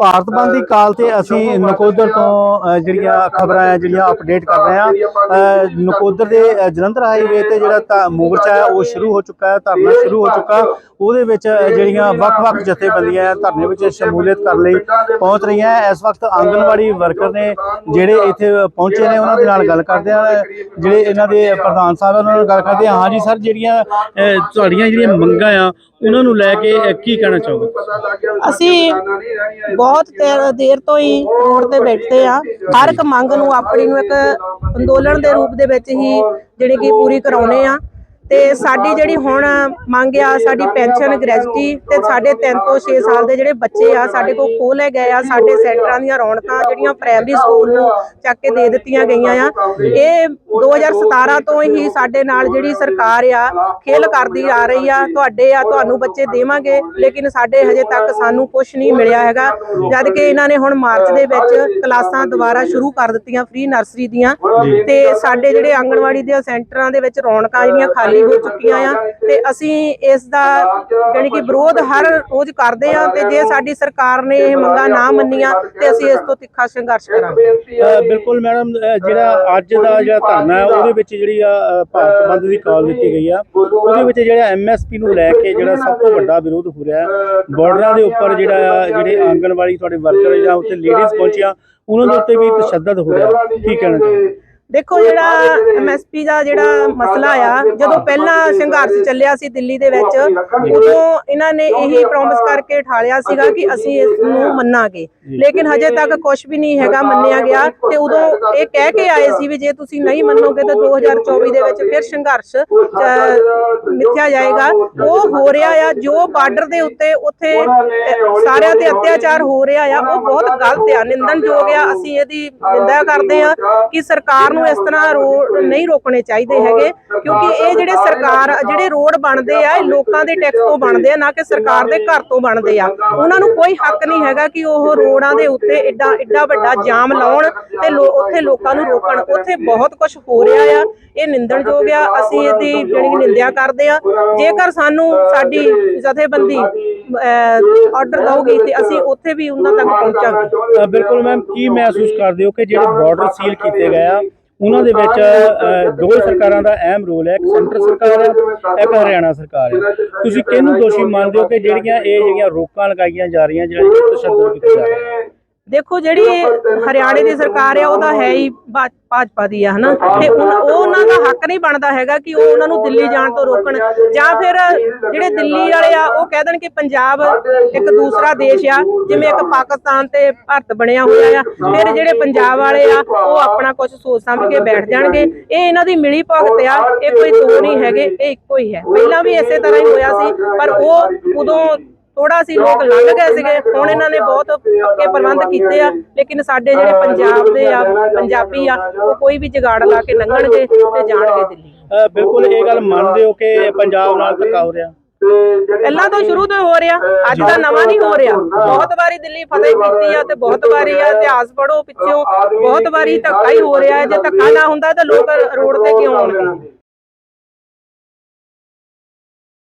ਭਾਰਤ ਬੰਦ ਦੀ ਕਾਲ ਤੇ ਅਸੀਂ ਨਕੋਦਰ ਤੋਂ ਜਿਹੜੀਆਂ ਖਬਰਾਂ ਆ ਜਿਹੜੀਆਂ ਅਪਡੇਟ ਕਰ ਰਹੇ ਆ ਨਕੋਦਰ ਦੇ ਜਲੰਧਰ ਹਾਈਵੇ ਤੇ ਜਿਹੜਾ ਮੋਰਚਾ ਹੈ ਉਹ ਸ਼ੁਰੂ ਹੋ ਚੁੱਕਾ ਹੈ ਧਰਨਾ ਸ਼ੁਰੂ ਹੋ ਚੁੱਕਾ। ਉਹਦੇ ਵਿੱਚ ਜਿਹੜੀਆਂ ਵੱਖ-ਵੱਖ ਜਥੇਬੰਦੀਆਂ ਆ ਧਰਨੇ ਵਿੱਚ ਸ਼ਮੂਲੀਅਤ ਕਰਨ ਲਈ ਪਹੁੰਚ ਰਹੀਆਂ ਹੈ। ਇਸ ਵਕਤ ਆਂਗਨਵਾੜੀ ਵਰਕਰ ਨੇ ਜਿਹੜੇ ਇੱਥੇ ਪਹੁੰਚੇ ਨੇ ਉਹਨਾਂ ਦੇ ਨਾਲ ਗੱਲ ਕਰਦੇ ਆ। ਜਿਹੜੇ ਇਹਨਾਂ ਦੇ ਪ੍ਰਧਾਨ ਸਾਹਿਬ ਉਹਨਾਂ ਨਾਲ ਗੱਲ ਕਰਦੇ ਆ। ਹਾਂਜੀ ਸਰ ਜਿਹੜੀਆਂ ਤੁਹਾਡੀਆਂ ਜਿਹੜੀਆਂ ਮੰਗਾਂ ਆ ਉਹਨਾਂ ਨੂੰ ਲੈ ਕੇ ਕੀ ਕਹਿਣਾ ਚਾਹੋਗੇ? ਅਸੀਂ ਬਹੁਤ ਬਹੁਤ ਦੇਰ- ਦੇਰ ਤੋਂ ਹੀ ਰੋਡ ਤੇ ਬੈਠੇ ਆ। ਹਰ ਇੱਕ ਮੰਗ ਨੂੰ ਆਪਣੀ ਨੂੰ ਇੱਕ ਅੰਦੋਲਨ ਦੇ ਰੂਪ ਦੇ ਵਿੱਚ ਹੀ ਜਿਹੜੀ ਕਿ ਪੂਰੀ ਕਰਾਉਨੇ ਆ। ਤੇ ਸਾਡੀ ਜਿਹੜੀ ਹੁਣ ਮੰਗ ਆ, ਸਾਡੀ ਪੈਨਸ਼ਨ ਗ੍ਰੈਜੂਟੀ ਤੇ ਸਾਡੇ 3 ਤੋਂ 6 ਸਾਲ ਦੇ ਜਿਹੜੇ ਬੱਚੇ ਆ, ਸਾਡੇ ਕੋਲ ਖੋਲੇ ਗਏ ਆ, ਸਾਡੇ ਸੈਂਟਰਾਂ ਦੀਆਂ ਰੌਣਕਾਂ ਜਿਹੜੀਆਂ ਪ੍ਰਾਇਮਰੀ ਸਕੂਲ ਨੂੰ ਚੱਕ ਕੇ ਦੇ ਦਿੱਤੀਆਂ ਗਈਆਂ ਆ। ਇਹ 2017 ਤੋਂ ਹੀ ਸਾਡੇ ਨਾਲ ਜਿਹੜੀ ਸਰਕਾਰ ਆ, ਖੇਲ ਕਰਦੀ ਆ ਰਹੀ ਆ, ਤੁਹਾਡੇ ਆ, ਤੁਹਾਨੂੰ ਬੱਚੇ ਦੇਵਾਂਗੇ, ਲੇਕਿਨ ਸਾਡੇ ਹਜੇ ਤੱਕ ਸਾਨੂੰ ਕੁਝ ਨਹੀਂ ਮਿਲਿਆ ਹੈਗਾ। ਜਦ ਕਿ ਇਹਨਾਂ ਨੇ ਹੁਣ ਮਾਰਚ ਦੇ ਵਿੱਚ ਕਲਾਸਾਂ ਦੁਬਾਰਾ ਸ਼ੁਰੂ ਕਰ ਦਿੱਤੀਆਂ ਫ੍ਰੀ ਨਰਸਰੀ ਦੀਆਂ। ਤੇ ਸਾਡੇ ਜਿਹੜੇ ਆਂਗਣਵਾੜੀ ਦੇ ਸੈਂਟਰਾਂ ਦੇ ਵਿੱਚ ਰੌਣਕਾਂ ਜਿਹੜੀਆਂ ਖਾਲੀ ਹੋ ਚੁੱਕੀਆਂ ਆ ਤੇ ਅਸੀਂ ਇਸ ਦਾ ਜਾਣੀ ਕਿ ਵਿਰੋਧ ਹਰ ਰੋਜ਼ ਕਰਦੇ ਆ ਤੇ ਜੇ ਸਾਡੀ ਸਰਕਾਰ ਨੇ ਇਹ ਮੰਗਾਂ ਨਾ ਮੰਨੀਆਂ ਤੇ ਅਸੀਂ ਇਸ ਤੋਂ ਤਿੱਖਾ ਸੰਘਰਸ਼ ਕਰਾਂਗੇ। ਬਿਲਕੁਲ ਮੈਡਮ ਜਿਹੜਾ ਅੱਜ ਦਾ ਜਿਹੜਾ ਧਰਨਾ ਹੈ ਉਹਦੇ ਵਿੱਚ ਜਿਹੜੀ ਆ ਭਾਰਤ ਬੰਦ ਦੀ ਕਾਲ ਦਿੱਤੀ ਗਈ ਆ। ਉਹਦੇ ਵਿੱਚ ਜਿਹੜਾ ਐਮਐਸਪੀ ਨੂੰ ਲੈ ਕੇ ਜਿਹੜਾ ਸਭ ਤੋਂ ਵੱਡਾ ਵਿਰੋਧ ਹੋ ਰਿਹਾ ਬਾਰਡਰਾਂ ਦੇ ਉੱਪਰ ਜਿਹੜਾ ਆ, ਜਿਹੜੇ ਆਂਗਣਵਾੜੀ ਤੁਹਾਡੇ ਵਰਕਰ ਜਾਂ ਉੱਥੇ ਲੇਡੀਜ਼ ਪਹੁੰਚੀਆਂ ਉਹਨਾਂ ਦੇ ਉੱਤੇ ਵੀ ਤਸ਼ੱਦਦ ਹੋ ਰਿਹਾ। ਕੀ ਕਹਿਣਾ ਚਾਹੁੰਦੇ ਦੇਖੋ ਜਿਹੜਾ ਐਮਐਸਪੀ ਦਾ ਜਿਹੜਾ ਮਸਲਾ ਆ ਜਦੋਂ ਪਹਿਲਾਂ ਸੰਘਰਸ਼ ਚੱਲਿਆ ਸੀ ਦਿੱਲੀ ਦੇ ਵਿੱਚ ਉਦੋਂ ਇਹਨਾਂ ਨੇ ਇਹੀ ਪ੍ਰੋਮਿਸ ਕਰਕੇ ਠਾਲਿਆ ਸੀਗਾ ਕਿ ਅਸੀਂ ਇਸ ਨੂੰ ਮੰਨਾਂਗੇ। ਲੇਕਿਨ ਹਜੇ ਤੱਕ ਕੁਝ ਵੀ ਨਹੀਂ ਹੈਗਾ ਮੰਨਿਆ ਗਿਆ ਤੇ ਉਦੋਂ ਇਹ ਕਹਿ ਕੇ ਆਏ ਸੀ ਵੀ ਜੇ ਤੁਸੀਂ ਨਹੀਂ ਮੰਨੋਗੇ ਤਾਂ 2024 ਦੇ ਵਿੱਚ ਫਿਰ ਸੰਘਰਸ਼ ਮਿਥਿਆ ਜਾਏਗਾ। ਉਹ ਹੋ ਰਿਹਾ ਆ ਜੋ ਬਾਰਡਰ ਦੇ ਉੱਤੇ ਉੱਥੇ ਸਾਰਿਆਂ ਤੇ ਅਤਿਆਚਾਰ ਹੋ ਰਿਹਾ ਆ ਉਹ ਬਹੁਤ ਗਲਤ ਆ ਨਿੰਦਣਯੋਗ ਆ ਅਸੀਂ ਇਹਦੀ ਨਿੰਦਾ ਕਰਦੇ ਆ ਕਿ ਸਰਕਾਰ ਨੂੰ ਇਸ ਤਰ੍ਹਾਂ ਰੋਡ ਨਹੀਂ ਰੋਕਣੇ ਚਾਹੀਦੇ ਹੈਗੇ ਕਿਉਂਕਿ ਇਹ ਜਿਹੜੇ ਸਰਕਾਰ ਜਿਹੜੇ ਰੋਡ ਬਣਦੇ ਆ ਇਹ ਲੋਕਾਂ ਦੇ ਟੈਕਸ ਤੋਂ ਬਣਦੇ ਆ ਨਾ ਕਿ ਸਰਕਾਰ ਦੇ ਘਰ ਤੋਂ ਬਣਦੇ ਆ। ਉਹਨਾਂ ਨੂੰ ਕੋਈ ਹੱਕ ਨਹੀਂ ਹੈਗਾ ਕਿ ਉਹ ਰੋਡਾਂ ਦੇ ਉੱਤੇ ਐਡਾ ਐਡਾ ਵੱਡਾ ਜਾਮ ਲਾਉਣ ਤੇ ਉੱਥੇ ਲੋਕਾਂ ਨੂੰ ਰੋਕਣ। ਉੱਥੇ ਬਹੁਤ ਕੁਝ ਹੋ ਰਿਹਾ ਆ ਇਹ ਨਿੰਦਣਯੋਗ ਆ। ਅਸੀਂ ਇਹਦੀ ਜਿਹੜੀ ਨਿੰਦਿਆ ਕਰਦੇ ਆ। ਜੇਕਰ ਸਾਨੂੰ ਸਾਡੀ ਜਥੇਬੰਦੀ ਆਰਡਰ ਦਊਗੀ ਤੇ ਅਸੀਂ ਉੱਥੇ ਵੀ ਉਹਨਾਂ ਤੱਕ ਪਹੁੰਚਾਂਗੇ। ਬਿਲਕੁਲ ਮੈਮ ਕੀ ਮਹਿਸੂਸ ਕਰਦੇ ਹੋ ਕਿ ਜਿਹੜੇ ਬਾਰਡਰ ਸੀਲ ਕੀਤੇ ਗਏ ਆ ਉਹਨਾਂ ਦੇ ਵਿੱਚ ਦੋ ਸਰਕਾਰਾਂ ਦਾ ਅਹਿਮ ਰੋਲ ਹੈ ਇੱਕ ਸੈਂਟਰ ਸਰਕਾਰ ਹੈ ਇੱਕ ਹਰਿਆਣਾ ਸਰਕਾਰ ਹੈ। ਤੁਸੀਂ ਕਿਹਨੂੰ ਦੋਸ਼ੀ ਮੰਨਦੇ ਹੋ ਕਿ ਜਿਹੜੀਆਂ ਇਹ ਜਿਹੜੀਆਂ ਰੋਕਾਂ ਲਗਾਈਆਂ ਜਾ ਰਹੀਆਂ ਜਿਹੜੀਆਂ ਤਸ਼ੱਦਦ ਕੀਤਾ ਜਾ ਰਿਹਾ? ਹੈ ਦੇਖੋ ਜਿਹੜੀ ਹਰਿਆਣੇ ਦੀ ਸਰਕਾਰ ਆ ਉਹ ਤਾਂ ਹੈ ਹੀ ਭਾਜਪਾ ਦੀ ਆ ਹਨਾ? ਤੇ ਉਹ ਉਹਨਾਂ ਦਾ ਹੱਕ ਨਹੀਂ ਬਣਦਾ ਹੈਗਾ ਕਿ ਉਹ ਉਹਨਾਂ ਨੂੰ ਦਿੱਲੀ ਜਾਣ ਤੋਂ ਰੋਕਣ। ਜਾਂ ਫਿਰ ਜਿਹੜੇ ਦਿੱਲੀ ਵਾਲੇ ਆ ਉਹ ਕਹਿ ਦੇਣ ਕਿ ਪੰਜਾਬ ਇੱਕ ਦੂਸਰਾ ਦੇਸ਼ ਆ ਜਿਵੇਂ ਇੱਕ ਪਾਕਿਸਤਾਨ ਤੇ ਭਾਰਤ ਬਣਿਆ ਹੋਇਆ ਆ ਫਿਰ ਜਿਹੜੇ ਪੰਜਾਬ ਵਾਲੇ ਆ ਉਹ ਆਪਣਾ ਕੁਝ ਸੋਚ ਸਮਝ ਕੇ ਬੈਠ ਜਾਣਗੇ। ਇਹ ਇਹਨਾਂ ਦੀ ਮਿਲੀ ਭਗਤ ਆ ਇਹ ਕੋਈ ਦੋ ਨਹੀਂ ਹੈਗੇ ਇਹ ਇੱਕੋ ਹੀ ਹੈ। ਪਹਿਲਾਂ ਵੀ ਇਸੇ ਤਰ੍ਹਾਂ ਹੀ ਹੋਇਆ ਸੀ ਪਰ ਉਹ ਉਦੋਂ ਥੋੜਾ ਸੀ ਲੋਕ ਲੰਘ ਗਏ ਸੀਗੇ। ਹੁਣ ਇਹਨਾਂ ਨੇ ਬਹੁਤ ਪੱਕੇ ਪ੍ਰਬੰਧ ਕੀਤੇ ਆ। ਲੇਕਿਨ ਸਾਡੇ ਜਿਹੜੇ ਪੰਜਾਬ ਦੇ ਆ ਪੰਜਾਬੀ ਆ ਉਹ ਕੋਈ ਵੀ ਜਗਾੜ ਲਾ ਕੇ ਲੰਘਣਗੇ ਤੇ ਜਾਣਗੇ ਦਿੱਲੀ। ਬਿਲਕੁਲ ਇਹ ਗੱਲ ਮੰਨਦੇ ਹੋ ਕਿ ਪੰਜਾਬ ਨਾਲ ਧੱਕਾ ਹੋ ਰਿਹਾ? ਪਹਿਲਾਂ ਤੋਂ ਸ਼ੁਰੂ ਤੋਂ ਹੋ ਰਿਹਾ। ਅੱਜ ਦਾ ਨਵਾਂ ਨਹੀਂ ਹੋ ਰਿਹਾ। ਬਹੁਤ ਵਾਰੀ ਦਿੱਲੀ ਫਤਿਹ ਕੀਤੀ ਆ ਤੇ ਬਹੁਤ ਵਾਰੀ ਆ ਇਤਿਹਾਸ ਪੜੋ ਪਿੱਛੋਂ। ਬਹੁਤ ਵਾਰੀ ਧੱਕਾ ਹੀ ਹੋ ਰਿਹਾ ਹੈ। ਜੇ ਧੱਕਾ ਨਾ ਹੁੰਦਾ ਤਾਂ ਲੋਕ ਰੋਡ ਤੇ ਕਿਉਂ ਆਉਣਗੇ?